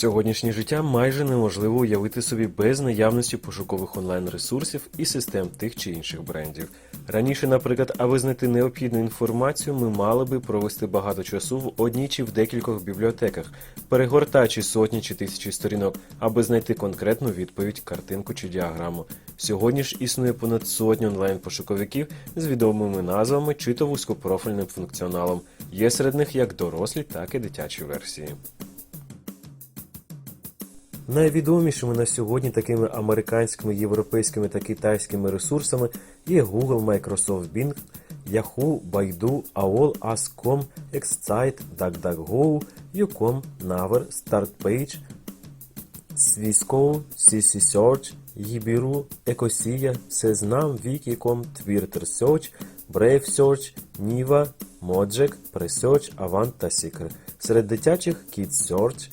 Сьогоднішнє життя майже неможливо уявити собі без наявності пошукових онлайн-ресурсів і систем тих чи інших брендів. Раніше, наприклад, аби знайти необхідну інформацію, ми мали би провести багато часу в одній чи в декількох бібліотеках, перегортаючи сотні чи тисячі сторінок, аби знайти конкретну відповідь, картинку чи діаграму. Сьогодні ж існує понад сотні онлайн-пошуковиків з відомими назвами чи то вузькопрофільним функціоналом. Є серед них як дорослі, так і дитячі версії. Найвідомішими на сьогодні такими американськими, європейськими та китайськими ресурсами є Google, Microsoft Bing, Yahoo, Baidu, AOL, Ask.com, Excite, DuckDuckGo, Ucom, Naver, StartPage, Swissco, CC Search, Yibiru, Ecosia, Seznam, Wiki.com, Twitter Search, Brave Search, Niva, Mojek, Presearch, Avant та Seeker. Серед дитячих Kids Search,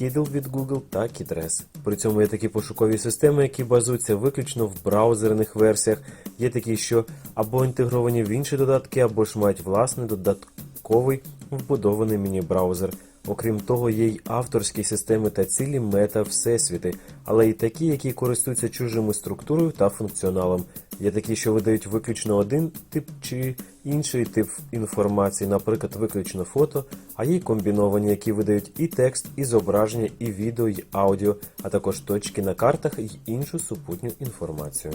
Kids від Google та KidRes. При цьому є такі пошукові системи, які базуються виключно в браузерних версіях. Є такі, що або інтегровані в інші додатки, або ж мають власний додатковий вбудований міні-браузер. Окрім того, є й авторські системи та цілі мета-всесвіти, але й такі, які користуються чужими структурою та функціоналом. Є такі, що видають виключно один тип чи інший тип інформації, наприклад, виключно фото, а є й комбіновані, які видають і текст, і зображення, і відео, і аудіо, а також точки на картах і іншу супутню інформацію.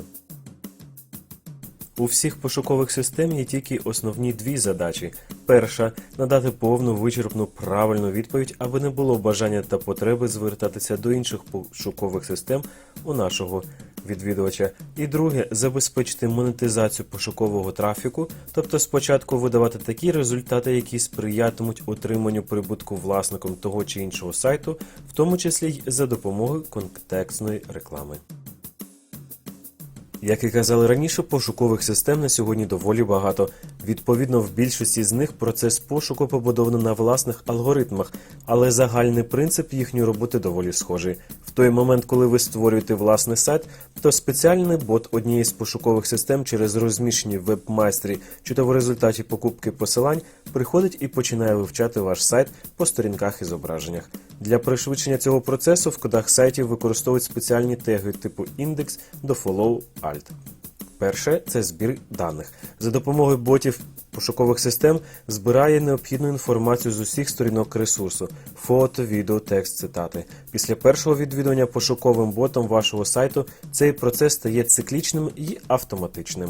У всіх пошукових систем є тільки основні дві задачі. Перша надати повну вичерпну правильну відповідь, аби не було бажання та потреби звертатися до інших пошукових систем у нашого відвідувача. І друге забезпечити монетизацію пошукового трафіку, тобто спочатку видавати такі результати, які сприятимуть отриманню прибутку власником того чи іншого сайту, в тому числі й за допомогою контекстної реклами. Як і казали раніше, пошукових систем на сьогодні доволі багато. Відповідно, в більшості з них процес пошуку побудовано на власних алгоритмах, але загальний принцип їхньої роботи доволі схожий. В той момент, коли ви створюєте власний сайт, то спеціальний бот однієї з пошукових систем через розміщені в веб-майстрі чи то в результаті покупки посилань приходить і починає вивчати ваш сайт по сторінках і зображеннях. Для пришвидшення цього процесу в кодах сайтів використовують спеціальні теги типу індекс до follow alt. Перше це збір даних. За допомогою ботів пошукових систем збирає необхідну інформацію з усіх сторінок ресурсу: фото, відео, текст, цитати. Після першого відвідування пошуковим ботом вашого сайту цей процес стає циклічним і автоматичним.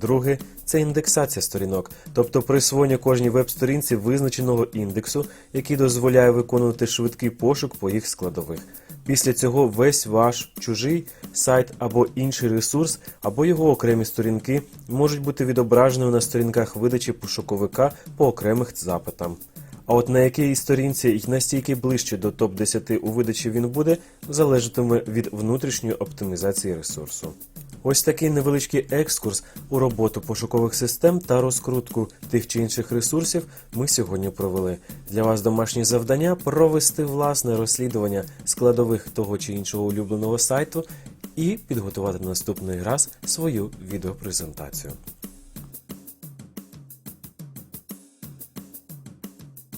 Друге це індексація сторінок, тобто присвоєння кожній веб-сторінці визначеного індексу, який дозволяє виконувати швидкий пошук по їх складових. Після цього весь ваш чужий сайт або інший ресурс, або його окремі сторінки можуть бути відображені на сторінках видачі пошуковика по окремих запитам. А от на якій сторінці і настільки ближче до топ-10 у видачі він буде, залежатиме від внутрішньої оптимізації ресурсу. Ось такий невеличкий екскурс у роботу пошукових систем та розкрутку тих чи інших ресурсів ми сьогодні провели. Для вас домашнє завдання провести власне розслідування складових того чи іншого улюбленого сайту і підготувати на наступний раз свою відеопрезентацію.